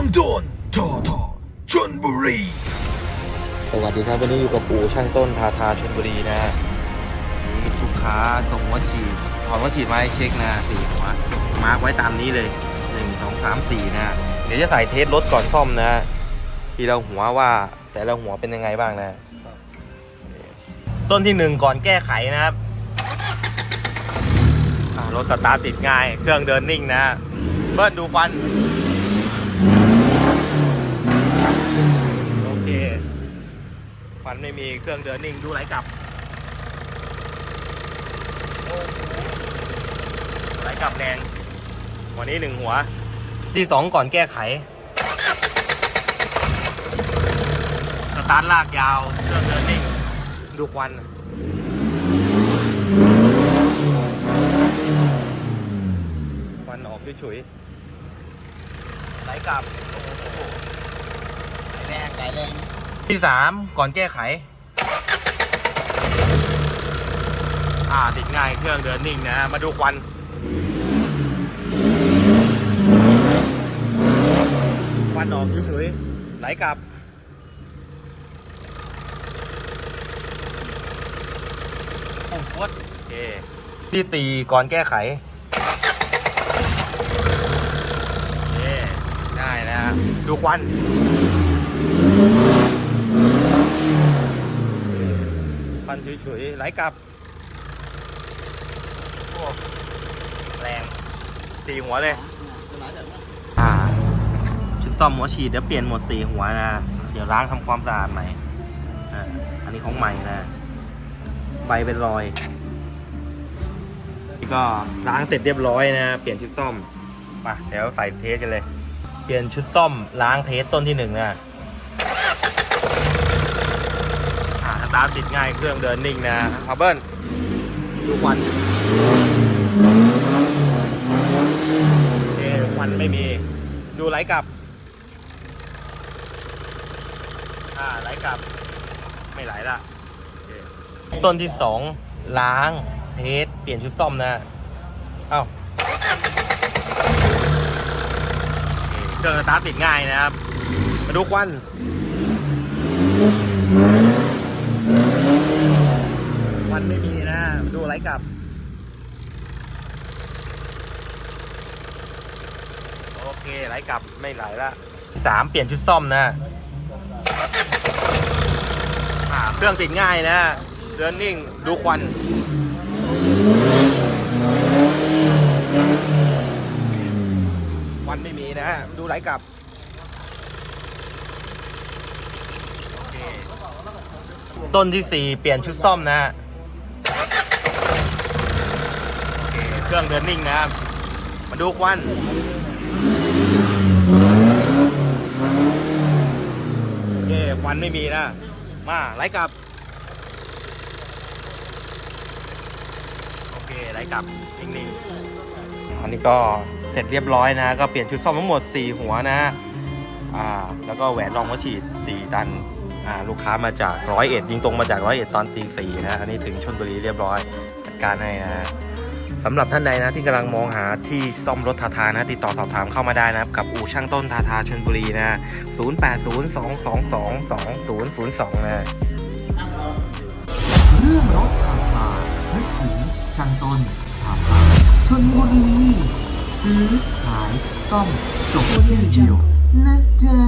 างโดนทอทอชนบุรี สวัสดีครับวันนี้อยู่กับปู่ช่างต้นทาทาชลบุรีนะนี่ลูกค้าส่งหัวฉีดถอนหัวฉีดมาให้เช็คนะสี่หัวมาร์กไว้ตามนี้เลยหนึ่งสองสามสี่นะ เดี๋ยวจะใส่เทสรถก่อนซ่อมนะ ทีละหัวว่าแต่ละหัวเป็นยังไงบ้างนะ ต้นที่หนึ่งก่อนแก้ไขนะครับรถสตาร์ทติดง่าย เครื่องเดินนิ่งนะ เบิ้ลดูควัน โอเคันไม่มีเครื่องเดินนิ่งดูไหลกลับไหลกลับแรงวันนี้หนึ่งหัว ที่สองก่อนแก้ไขสตาร์ทลากยาว เครื่องเดินนิ่งดูควันควันออกฉุยๆไหลกลับแรงไก่แรง ที่สามก่อนแก้ไข อ่าติดง่ายเครื่องเดินนิ่งนะมาดูควันควันออกเฉยๆไหลกลับโอ้โหโอเคที่สี่ก่อนแก้ไขโอเคได้นะฮะดูควัน ฟันเฉยๆไหลกลับโอ้แรงสี่หัวเลยอ่าชุดซ่อมหัวฉีดเดี๋ยวเปลี่ยนหมดสี่หัวนะ เดี๋ยวล้างทำความสะอาดใหม่อ่าอันนี้ของใหม่นะ ใบเป็นรอยนี่ก็ล้างเสร็จเรียบร้อยนะ เปลี่ยนชุดซ่อมไปเดี๋ยวใส่เทสกันเลย เปลี่ยนชุดซ่อมล้างเทสต้นที่หนึ่งนะ อ่าส ตาร์ทติดง่ายเครื่องเดินนิ่งนะฮับเบิลดูควันโอเคควันไม่มี ดูไหลกลับ อ่าไหลกลับ ไม่ไหลละต้นที่สองล้างเทสเปลี่ยนชุดซ่อมนะเอ้าเครื่องสตาร์ทติดง่ายนะครับ มาดูควันวันไม่มีนะ ดู ไหลกลับ โอเคไหลกลับไม่ไหลละสามเปลี่ยนชุดซ่อมนะอ่าเครื่องติดง่ายนะเดินนิ่งดูควันควันไม่มีนะดูไหลกลับโอเคต้นที่สี่เปลี่ยนชุดซ่อมนะโอ เครื่องเดินนิ่งนะครับ มาดูควัน โอเค ควันไม่มีนะ มาไหลกลับ โอเคไหลกลับ นิ่งๆอันนี้ก็เสร็จเรียบร้อยนะ ก็เปลี่ยนชุดซ่อมทั้งหมด 4 หัวนะ อ่า แล้วก็แหวนรองหัฉีด 4 ตันอ่าลูกค้ามาจากร้อยเอ็ดยิงตรงมาจากร้อยเอ็ดตอนตีสี่นะ อันนี้ถึงชนบุรีเรียบร้อยจัดการให้นะ สำหรับท่านใดนะที่กำลังมองหาที่ซ่อมรถทาทานะติดต่อสอบถามเข้ามาได้นะครับ กับอู่ช่างต้นทาทาชนบุรีนะ 0802222002 นะเรื่องรถทาทางนึกถึงช่างต้นทาทาชนบุรี ซื้อขายซ่อมจบที่เดียวนะจ๊ะ